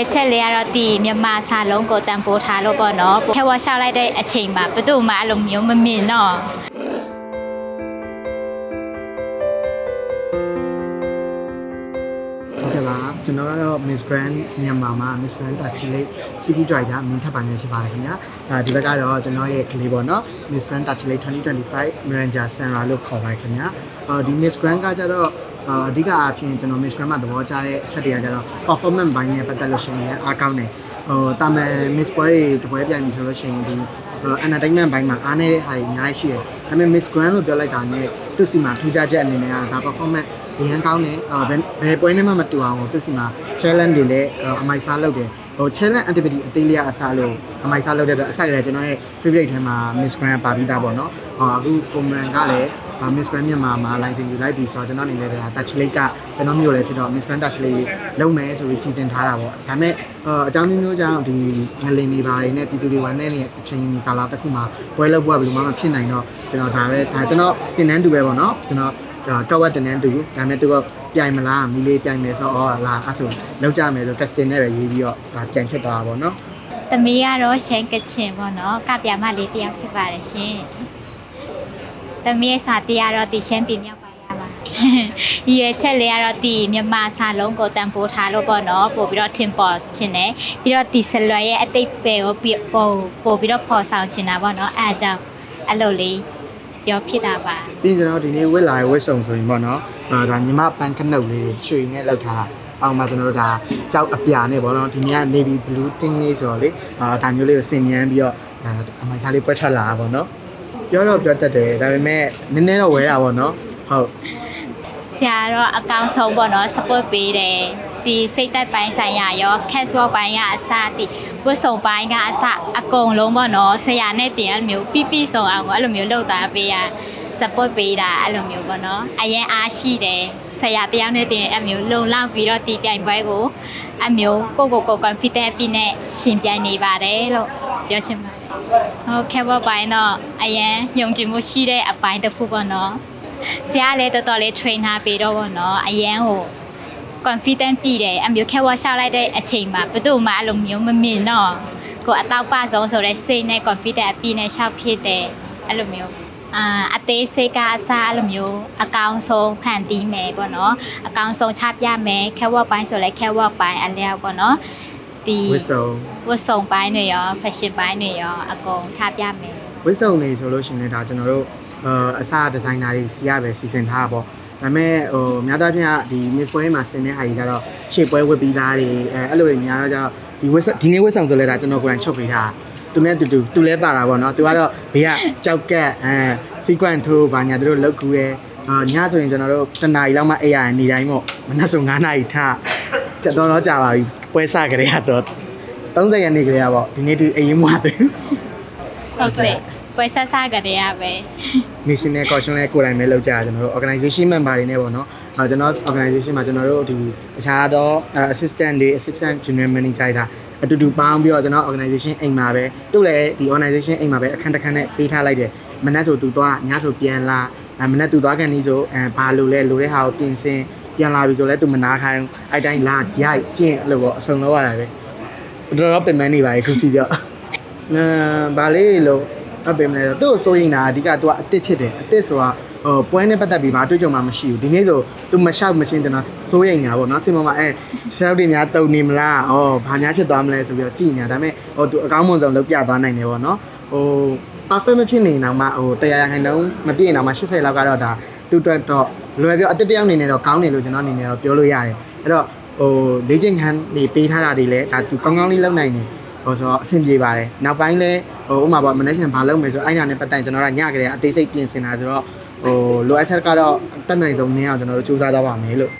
ရည်ရွယ်ချက်လေးကတော့ဒီမြန်မာစာလုံးကိုတန်ဖိုးထားလို့ပေါ့နော်ခဲဝါရှောက်လိုက်တဲ့အချိန်မှာဘယ်သူမှအဲ့လိုမျိုးမမြင်တော့ဟုတ်ကဲ့ပါကျွန်တော်ကတော့ Miss Brand မြန်မာမှာ Miss Brand Touchlet City Driver မင်းထပ်ပိုင်းနဲ့ဖြစ်ပါတယ်ခင်ဗျာအဲဒီဘက်ကတော့ကျွန်တော်ရဲ့ကလေးပေါ့နော် Miss Brand Touchlet 2025 Manager Sandra လို့ခေါ်ပါတယ်ခင်ဗျာအော်ဒီ Miss Brand ကကျတော့ အာအဓိကအားဖြင့်ကျွန်တော် Miss Brand မှာသဘောကျတဲ့အချက်တွေကကျတော့ performance ဘိုင်းနဲ့ပတ်သက်လို့ရှိရင်အားကောင်းတယ်ဟိုတာမန် Miss ပွဲတွေတပွဲပြိုင်ပြီဆိုလို့ရှိရင်ဒီ entertainment ဘိုင်းမှာအားနေတဲ့ဟာတွေအများကြီးရှိတယ်ဒါပေမဲ့ Miss Grand လို့ပြောလိုက်တာနဲ့သူ့စီမှာထူးခြားချက်အနေနဲ့ကဒါ performance ဒီဟန်ကောင်းတယ်အော်ဘယ်ဘယ်ပွဲနဲ့မှမတူအောင်သူစီမှာ challenge တွေလည်းအမိုက်စားလုပ်တယ်ဟို challenge activity အသေးလေးအစားလို့အမိုက်စားလုပ်တဲ့အတွက်အစားရကျွန်တော်ရဲ့ favorite ထဲမှာ Miss Grand ပါပြီးသားပေါ့နော်ဟောအခု Command ကလည်း Miss Grand မြန်မာမှာ license ယူလိုက်ပြီဆိုတော့ကျွန်တော်အနေနဲ့ဒါ touch late ကကျွန်တော်မျိုးလည်းဖြစ်တော့ Miss Grand touch late လုံးမယ်ဆိုပြီးစီစဉ်ထားတာပေါ့ဒါပေမဲ့အကြောင်းမျိုးမျိုးကြောင့်ဒီငလင်နေပါတွေနဲ့ပြည်သူတွေဝမ်းနဲ့အချိန်ကြီးကာလတစ်ခုမှာပွဲလုပ်ဖို့ကဘယ်လိုမှမဖြစ်နိုင်တော့ကျွန်တော်ဒါပဲဒါကျွန်တော်တင်တန်းတူပဲပေါ့နော်ကျွန်တော်တော့ဝက်တင်တန်းတူဒါပေမဲ့သူကပြိုင်မလားမီလေးပြိုင်မယ်ဆိုတော့လာအဲ့ဆိုလောက်ကြမယ်ဆို casting နဲ့ပဲရေးပြီးတော့ဒါပြန်ဖြစ်သွားတာပေါ့နော်တမီးကတော့ရှန်ကချင်ပေါ့နော်ကပြမလေးတယောက်ဖြစ်ပါတယ်ရှင် တမီးရဲ့စာတရားတော့ဒီရှန်ပြမြောက်ပါရပါရည်ရွယ်ချက်လေးကတော့ဒီမြန်မာစာလုံးကိုတန်ဖိုးထားလို့ပေါ့နော်ပို့ပြီးတော့ထင်ပေါ်ခြင်းနဲ့ပြီးတော့ဒီဆလွယ်ရဲ့အတိတ်ပဲကိုပြပို့ပို့ပြီးတော့ပေါ်ဆောင်ချင်တာပေါ့နော်အဲအကြောင်းအဲ့လိုလေးပြောဖြစ်တာပါပြီးကျွန်တော်ဒီနေ့ဝစ်လာရဲ့ဝစ်စုံဆိုရင်ပေါ့နော်အာဒါညီမပန်းကနုတ်လေးရွှေနဲ့လောက်ထားတာအောင်မှာကျွန်တော်တို့ဒါကြောက်အပြာနဲ့ပေါ့နော်ဒီနေ့က navy blue tint လေးဆိုတော့လေအာဒါမျိုးလေးကိုဆင်မြန်းပြီးတော့ဒါအမိုင်စားလေးပွက်ထွက်လာတာပေါ့နော် ပြောတော့ပြောတတ်တယ်ဒါပေမဲ့နည်းနည်းတော့ဝဲတာပေါ့နော်ဟုတ်ဆရာတော့အကောင်ဆုံးပေါ့နော် support ပေးတယ်ဒီစိတ်သက်ပိုင်းဆိုင်ရာရော casual ပိုင်းကအစဒီဝတ်စုံပိုင်းကအစအကုန်လုံးပေါ့နော်ဆရာနဲ့တင်အဲ့လိုမျိုးပြပြစုံအောင်ကိုအဲ့လိုမျိုးလုပ်တာပေးရ support ပေးတာအဲ့လိုမျိုးပေါ့နော်အရင်အားရှိတယ်ဆရာတယောက်နဲ့တင်အဲ့မျိုးလုံလောက်ပြီးတော့ဒီပြိုင်ပွဲကိုအဲ့မျိုးကိုကိုကို confident အပြည့်နဲ့ရှင်ပြိုင်နေပါတယ်လို့ပြောချင်ပါတယ် ဟုတ်ကဲ့ပါပိုင်းတော့အရင်ယုံကြည်မှုရှိတဲ့အပိုင်းတစ်ခုပေါ့နော်ဆရာလည်းတော်တော်လေး trainer ပေးတော့ပေါ့နော်အရင်ဟို confident ပြည့်တယ်အမျိုးခဲဝါရှောက်လိုက်တဲ့အချိန်မှာဘယ်သူမှအဲ့လိုမျိုးမမြင်တော့ကိုအတော့ပဆုံးဆိုတဲ့စိတ်နဲ့ confident အပြည့်နဲ့ရှောက်ဖြစ်တယ်အဲ့လိုမျိုးအာအသေးစိတ်ကအစားအဲ့လိုမျိုးအကောင်ဆုံးဖန်တီးမယ်ပေါ့နော်အကောင်ဆုံးချပြမယ်ခဲဝါပိုင်းဆိုလဲခဲဝါပိုင်းအလျောက်ပေါ့နော် ဒီဝစ်စုံဝတ်စုံပိုင်းတွေရော fashion ပိုင်းတွေရောအကုန်ချပြမယ်ဝစ်စုံနေဆိုလို့ရှိရင်ဒါကျွန်တော်တို့အာအစားဒီဇိုင်နာတွေစီရပဲစီစဉ်ထားတာပေါ့ဒါပေမဲ့ဟိုများသောအားဖြင့်ကဒီ miss ပွဲမှာဆင်တဲ့ဟာကြီးကတော့ရှေ့ပွဲဝတ်ပြီးသားတွေအဲအဲ့လိုတွေများတော့ကျတော့ဒီဝစ်ဒီနေ့ဝစ်ဆောင်ဆိုလဲဒါကျွန်တော်ကိုယ်တိုင်ချုပ်ပေးထားသူနဲ့တူတူသူလဲပါတာပေါ့နော်သူကတော့ဘေးကကြောက်ကက်အဲ sequence ထိုးဘာညာသူတို့လောက်ကူရဲအာညဆိုရင်ကျွန်တော်တို့တနားရီလောက်မှအိပ်ရရင်နေတိုင်းပေါ့မနက်ဆို9နာရီထားတော်တော်ကြာပါပြီ ပွဲစကြတဲ့ဆိုတော့30ရက်နေ့ကလေးကပေါ့ဒီနေ့ဒီအိမ်မွားတယ်ဟုတ်ကဲ့ပွဲဆက်ဆက်ကြတဲ့ရပဲ national caution လဲကိုယ်တိုင်ပဲလုပ်ကြတာကျွန်တော်တို့ organization member တွေနဲ့ပေါ့နော်အဲကျွန်တော် organization မှာကျွန်တော်တို့ဒီတခြားတော့ assistant တွေ assistant general manager တွေဒါအတူတူပေါင်းပြီးတော့ကျွန်တော် organization အိမ်မှာပဲသူ့လည်းဒီ organization အိမ်မှာပဲအခန်းတစ်ခန်းနဲ့ပေးထားလိုက်တယ်မနက်ဆိုသူသွားညဆိုပြန်လာအဲမနက်သူသွားကန်ဒီဆိုအဲဘာလို့လဲလိုတဲ့ဟာကိုပြင်ဆင် ပြန်လာပြီဆိုလဲသူမနာခိုင်းအဲ့တိုင်းလာရိုက်ကျင့်အဲ့လိုပေါ့အစုံလောက်ရတာပဲတော်တော်ပင်မနေပါရဲ့ခုကြည့်တော့အဲဗာလေးလို့အပင်မလဲသူ့ကိုစိုးရင်တာအဓိကသူကအစ်စ်ဖြစ်တယ်အစ်စ်ဆိုတာဟိုပွဲနဲ့ပတ်သက်ပြီးဘာတွေ့ကြုံမှမရှိဘူးဒီနေ့ဆိုသူမလျှောက်မရှင်းကျွန်တော်စိုးရင်တာပေါ့နော်စင်မမအဲရှောက်တွေများတုံနေမလားဩဘာများဖြစ်သွားမလဲဆိုပြီးတော့ကြည်နေတာဒါပေမဲ့ဟိုသူအကောင်းမွန်ဆုံးလုပ်ပြသွားနိုင်တယ်ပေါ့နော်ဟို perfect မဖြစ်နေအောင်မှဟိုတရားရခိုင်တုံးမပြည့်နေအောင်မှ80လောက်ကတော့ဒါ သူ့အတွက်တော့လွယ်ပြောအစ်စ်တယောက်အနေနဲ့တော့ကောင်းတယ်လို့ကျွန်တော်အနေနဲ့တော့ပြောလို့ရတယ်အဲ့တော့ဟိုလေ့ကျင့်ခန်းနေပေးထားတာတွေလည်းဒါသူကောင်းကောင်းလေးလုပ်နိုင်တယ်ဟိုဆိုတော့အဆင်ပြေပါတယ်နောက်ပိုင်းလဲဟိုဥမာပေါ့မနေ့ကဘာလုပ်မယ်ဆိုအဲ့ဒါနဲ့ပတ်သက်ကျွန်တော်ကညကလေးအသေးစိတ်ပြင်ဆင်တာဆိုတော့ဟိုလိုအပ်ချက်ကတော့တက်နိုင်ဆုံးနည်းအောင်ကျွန်တော်တို့စူးစမ်းသွားပါမယ်လို့